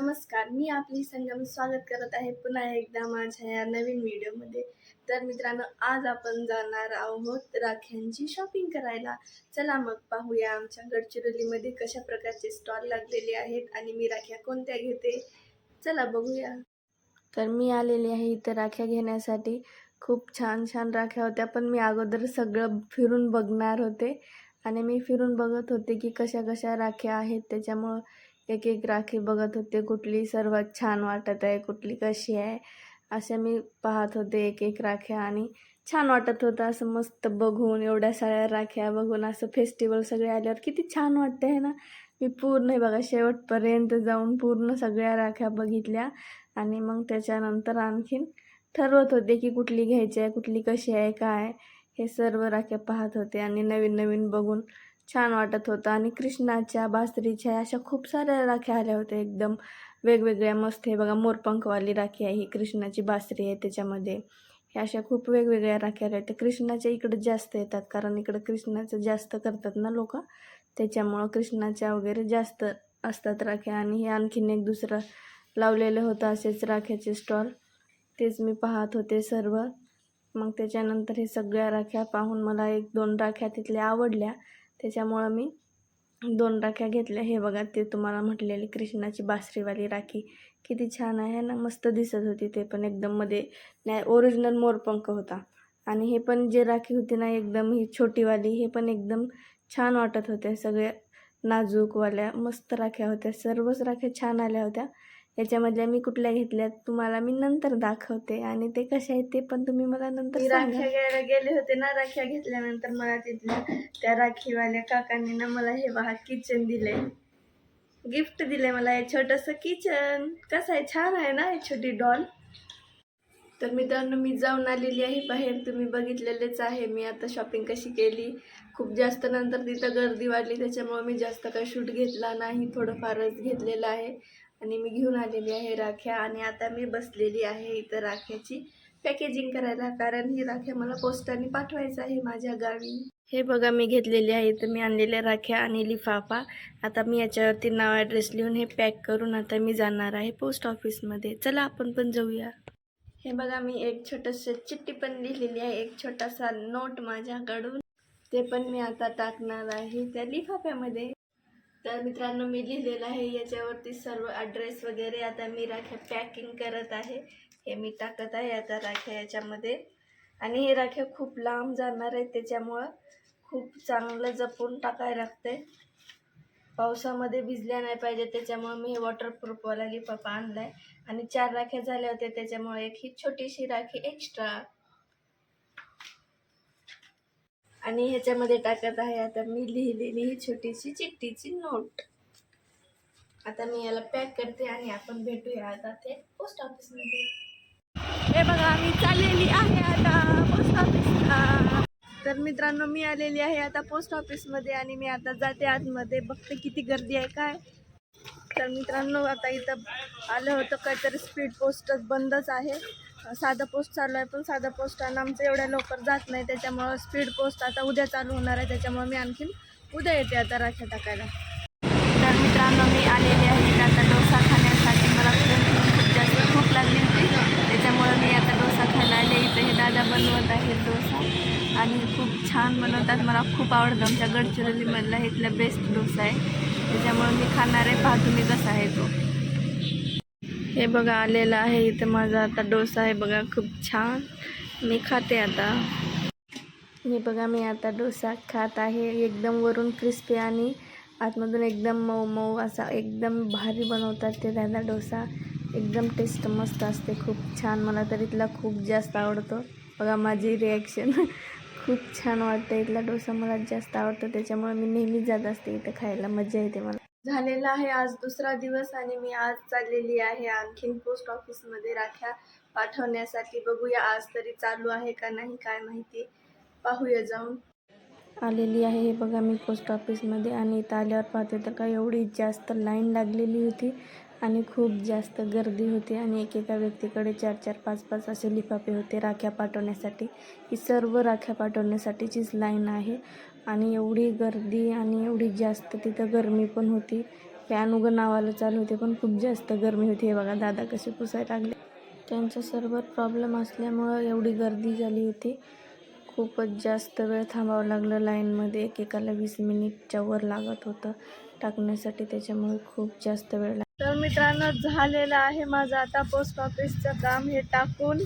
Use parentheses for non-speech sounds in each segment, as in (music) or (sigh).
नमस्कार मी आपली संगम स्वागत करत आहे पुन्हा एकदा माझ्या या नवीन व्हिडिओमध्ये. तर मित्रांनो आज आपण जाणार आहोत राख्यांची शॉपिंग करायला. चला मग पाहूया आमच्या गडचिरोलीमध्ये कशा प्रकारचे स्टॉल लागलेले आहेत आणि मी राख्या कोणत्या घेते. चला बघूया. तर मी आलेली आहे इथं राख्या घेण्यासाठी. खूप छान छान राख्या होत्या पण मी अगोदर सगळं फिरून बघणार होते. आणि मी फिरून बघत होते की कशा कशा राख्या आहेत त्याच्यामुळं एक एक राखी बघत होते. कुठली सर्वात छान वाटत आहे कुठली कशी आहे असे मी पाहत होते एक एक राख्या. आणि छान वाटत होतं असं मस्त बघून एवढ्या साऱ्या राख्या बघून असं फेस्टिवल सगळे आल्यावर किती छान वाटते आहे ना? मी पूर्ण बघा शेवटपर्यंत जाऊन पूर्ण सगळ्या राख्या बघितल्या. आणि मग त्याच्यानंतर आणखीन ठरवत होते की कुठली घ्यायची आहे कुठली कशी आहे काय हे सर्व राख्या पाहत होते. आणि नवीन नवीन बघून छान वाटत होतं. आणि कृष्णाच्या बासरीच्या अशा खूप साऱ्या राख्या आल्या होत्या. एकदम वेगवेगळ्या मस्त हे बघा मोरपंखवाली राखी आहे ही कृष्णाची बासरी आहे त्याच्यामध्ये. ह्या अशा खूप वेगवेगळ्या राख्या आल्या होत्या. कृष्णाच्या इकडं जास्त येतात कारण इकडं कृष्णाचं जास्त करतात ना लोक. त्याच्यामुळं कृष्णाच्या वगैरे जास्त असतात राख्या. आणि हे आणखीन एक दुसरं लावलेलं होतं असेच राख्याचे स्टॉल. तेच मी पाहत होते सर्व. मग त्याच्यानंतर हे सगळ्या राख्या पाहून मला एक दोन राख्या तिथल्या आवडल्या. त्याच्यामुळं मी दोन राख्या घेतल्या. हे बघा ते तुम्हाला म्हटलेली कृष्णाची बासरीवाली राखी. किती छान आहे ना? मस्त दिसत होती ते पण एकदम मध्ये. नाही ओरिजिनल मोरपंख होता. आणि हे पण जे राखी होती ना एकदम ही छोटीवाली हे पण एकदम छान वाटत होत्या. सगळ्या नाजूकवाल्या मस्त राख्या होत्या. सर्वच राख्या छान आल्या होत्या. याच्यामधल्या मी कुठल्या घेतल्यात तुम्हाला मी नंतर दाखवते. आणि ते कशा आहेत ते पण तुम्ही मला नंतर राख्या घ्यायला गेले होते ना राख्या घेतल्यानंतर मला तिथल्या त्या राखीवाल्या काकांनी ना मला हे बघा किचन दिले. गिफ्ट दिले मला हे छोटंसं किचन कसं आहे? छान आहे ना हे छोटी डॉल तर मित्रांनो मी जाऊन आलेली आहे बाहेर. तुम्ही बघितलेलेच आहे. मी आता शॉपिंग कशी केली? खूप जास्त नंतर तिथं गर्दी वाढली त्याच्यामुळे मी जास्त काही शूट घेतला नाही. थोडंफारच घेतलेलं आहे. आणि मी घेऊन आलेली आहे राख्या आणि आता मी बसलेली आहे इथं राख्याची पॅकेजिंग करायला. कारण ही राख्या मला पोस्टाने पाठवायचं आहे माझ्या गावी. हे बघा मी घेतलेली आहे. इथं मी आणलेल्या राख्या आणि लिफाफा. आता मी याच्यावरती नाव ॲड्रेस लिहून हे पॅक करून आता मी जाणार आहे पोस्ट ऑफिसमध्ये चला आपण पण जाऊया. हे बघा मी एक छोटंसं चिठ्ठी पण लिहिलेली आहे. एक छोटासा नोट माझ्याकडून. ते पण मी आता टाकणार आहे त्या लिफाफ्यामध्ये. तर मित्रांनो मी लिहिलेलं आहे. याच्यावरती सर्व ॲड्रेस वगैरे आता मी राख्या पॅकिंग करत आहे. हे मी टाकत आहे आता राख्या याच्यामध्ये. आणि हे राख्या खूप लांब जाणार आहेत त्याच्यामुळं खूप चांगलं जपून टाकायला लागते पावसामध्ये भिजल्या नाही पाहिजे त्याच्यामुळं मी हे वॉटरप्रूफवाला लिफाफा आणला आहे आणि चार राख्या झाल्या होत्या त्याच्यामुळे एक ही छोटीशी राखी एक्स्ट्रा आणि ह्याच्यामध्ये टाकत आहे आता मी लिहिलेली ही छोटीशी चिठ्ठीची नोट. आता मी याला पॅक करते आणि आपण भेटूया आता ते पोस्ट ऑफिसमध्ये हे बघा मी चाललेली आहे आता पोस्ट ऑफिसला तर मित्रांनो मी आलेली आहे आता पोस्ट ऑफिसमध्ये आणि मी आता जाते आतमध्ये. बघते किती गर्दी आहे काय. तर मित्रांनो आता इथं आलं होतं काहीतरी स्पीड पोस्टच बंदच आहे. साधा पोस्ट चालू आहे पण साधा पोस्ट आणि आमचं एवढ्या लवकर जात नाही त्याच्यामुळं स्पीड पोस्ट आता उद्या चालू होणार आहे त्याच्यामुळे मी आणखीन उद्या येते आता राख्या टाकायला. तर मित्रांनो मी आलेली आहे आता डोसा खाण्यासाठी. मला खूप खूप जास्त भूक लागली होती त्याच्यामुळं मी आता डोसा खायला आले. इथे हे दादा बनवत आहेत डोसा आणि खूप छान बनवतात. मला खूप आवडतं. आमच्या गडचिरोलीमधला इथला बेस्ट डोसा आहे. त्याच्यामुळं मी खाणार आहे. पाहतो तुम्ही कसा आहे तो. हे बघा आलेलं आहे इथं माझा आता डोसा. आहे बघा खूप छान. मी खाते आता. हे बघा मी आता डोसा खात आहे. एकदम वरून क्रिस्पी आणि आतमधून एकदम मऊ मऊ असा एकदम भारी बनवतात ते दादा डोसा. एकदम टेस्ट मस्त असते. खूप छान. मला तर इथला खूप जास्त आवडतो. बघा माझी रिॲक्शन (laughs) खूप छान वाटतं इथला डोसा. मला जास्त आवडतो. त्याच्यामुळे मी नेहमीच जात असते इथं खायला. मजा येते मला. झालेला आहे. आज दुसरा दिवस आणि मी आज चाललेली आहे आणखीन पोस्ट ऑफिसमध्ये राख्या पाठवण्यासाठी. बघूया आज तरी चालू आहे का नाही काय माहिती. पाहूया जाऊन. आलेली आहे हे बघा मी पोस्ट ऑफिसमध्ये आणि इथं आल्यावर पाहते तर का एवढी जास्त लाईन लागलेली होती आणि खूप जास्त गर्दी होती आणि एकेका व्यक्तीकडे चार चार पाच पाच असे लिफाफे होते राख्या पाठवण्यासाठी. ही सर्व राख्या पाठवण्यासाठीचीच लाईन आहे. आणि एवढी गर्दी आणि एवढी जास्त तिथं गरमी पण होती. फॅन उघं नावाला चालू होते पण खूप जास्त गरमी होती. हे बघा दादा कसे पुसायला लागले. त्यांचा सर्वर प्रॉब्लेम असल्यामुळं एवढी गर्दी झाली होती. खूपच जास्त वेळ थांबावं लागलं लाईनमध्ये एकेकाला वीस मिनिटच्या वर लागत होतं. टाकण्यासाठी त्याच्यामुळे खूप जास्त वेळ लाग तर मित्रांनो झालेलं आहे माझं आता पोस्ट ऑफिसचं काम हे टाकून.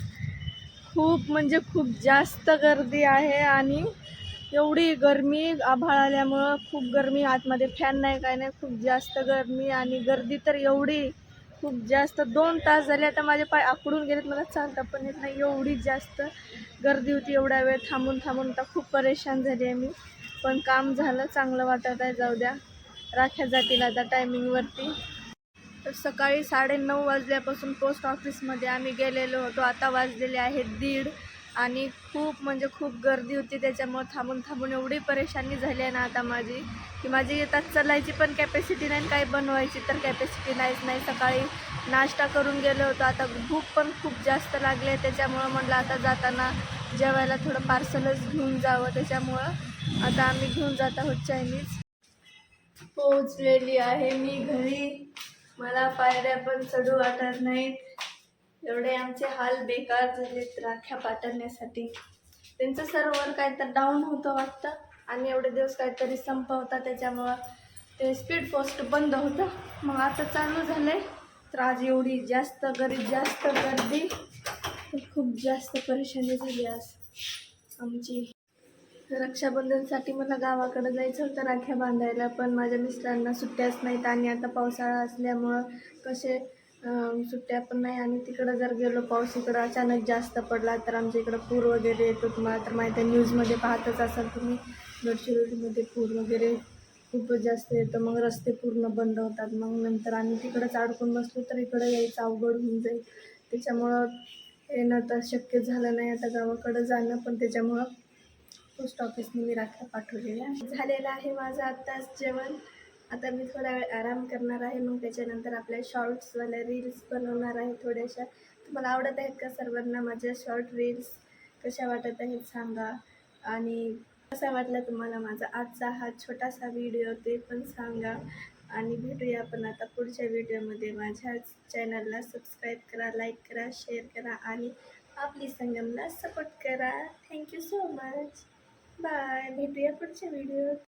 खूप म्हणजे खूप जास्त गर्दी आहे आणि एवढी गरमी आभाळ आल्यामुळं खूप गरमी आतमध्ये फॅन नाही काय नाही खूप जास्त गरमी आणि गर्दी तर एवढी खूप जास्त. दोन तास झाले आता माझे पाय आकडून गेलेत मला चालता पण येत नाही. एवढी जास्त गर्दी होती एवढा वेळ. थांबून थांबून आता खूप परेशान झाली आहे मी. पण काम झालं चांगलं वाटत आहे जाऊ द्या. राख्या जातील आता टायमिंगवरती तर सकाळी साडेनऊ वाजल्यापासून पोस्ट ऑफिसमध्ये आम्ही गेलेलो होतो. आता वाजलेले आहेत दीड. आणि खूप म्हणजे खूप गर्दी होती त्याच्यामुळं थांबून थांबून एवढी परेशानी झाली आहे ना आता माझी की माझी येतात चालायची पण कॅपॅसिटी नाही काही बनवायची तर कॅपॅसिटी नाहीच. नाही सकाळी नाश्ता करून गेलो होतो. आता भूक पण खूप जास्त लागली आहे. त्याच्यामुळं म्हटलं आता जाताना जेवायला थोडं पार्सलच घेऊन जावं. त्याच्यामुळं आता आम्ही घेऊन जात आहोत चायनीज पोहोचलेली आहे मी घरी. मला पायऱ्या पण चढू वाटत नाहीत. एवढे आमचे हाल बेकार झालेत राख्या पाठवण्यासाठी त्यांचं सर्व्हर काय तर डाऊन होतं वाटतं. आणि एवढे दिवस काहीतरी संप होता त्याच्यामुळं ते स्पीड पोस्ट बंद होतं. मग आता चालू झालं आहे तर आज एवढी जास्त गरीब जास्त गर्दी. खूप जास्त परेशानी झाली आज आमची. रक्षाबंधनसाठी मला गावाकडे जायचं होतं राख्या बांधायला पण माझ्या मिस्टरांना सुट्ट्याच नाहीत आणि आता पावसाळा असल्यामुळं कसे सुट्ट्या पण नाही. आणि तिकडं जर गेलो पाऊस इकडं अचानक जास्त पडला तर आमच्या इकडं पूर वगैरे येतो तुम्हाला तर माहिती आहे न्यूजमध्ये पाहतच असाल तुम्ही. गडचिरोलीमध्ये पूर वगैरे खूपच जास्त येतं. मग रस्ते पूर्ण बंद होतात. मग नंतर आम्ही तिकडंच अडकून बसलो तर इकडं यायचं अवघड होऊन जाईल. त्याच्यामुळं येणं तर शक्य झालं नाही आता गावाकडं जाणं पण त्याच्यामुळं पोस्ट ऑफिसने मी राख्या पाठवलेल्या. आहे झालेलं आहे माझं आत्ताच जेवण. आता मी थोडा वेळ आराम करणार आहे मग त्याच्यानंतर आपल्या शॉर्ट्सवाल्या रील्स बनवणार आहे थोड्याशा. तुम्हाला आवडत आहेत का सर्वांना माझ्या शॉर्ट रील्स कशा वाटत आहेत सांगा. आणि कसा वाटला तुम्हाला माझा आजचा हा छोटासा व्हिडिओ ते पण सांगा. आणि भेटूया आपण आता पुढच्या व्हिडिओमध्ये माझ्या चॅनलला सबस्क्राईब करा लाईक करा शेअर करा आणि आपली संगमला सपोर्ट करा. Thank you so much bye भेटूया पुढच्या व्हिडिओ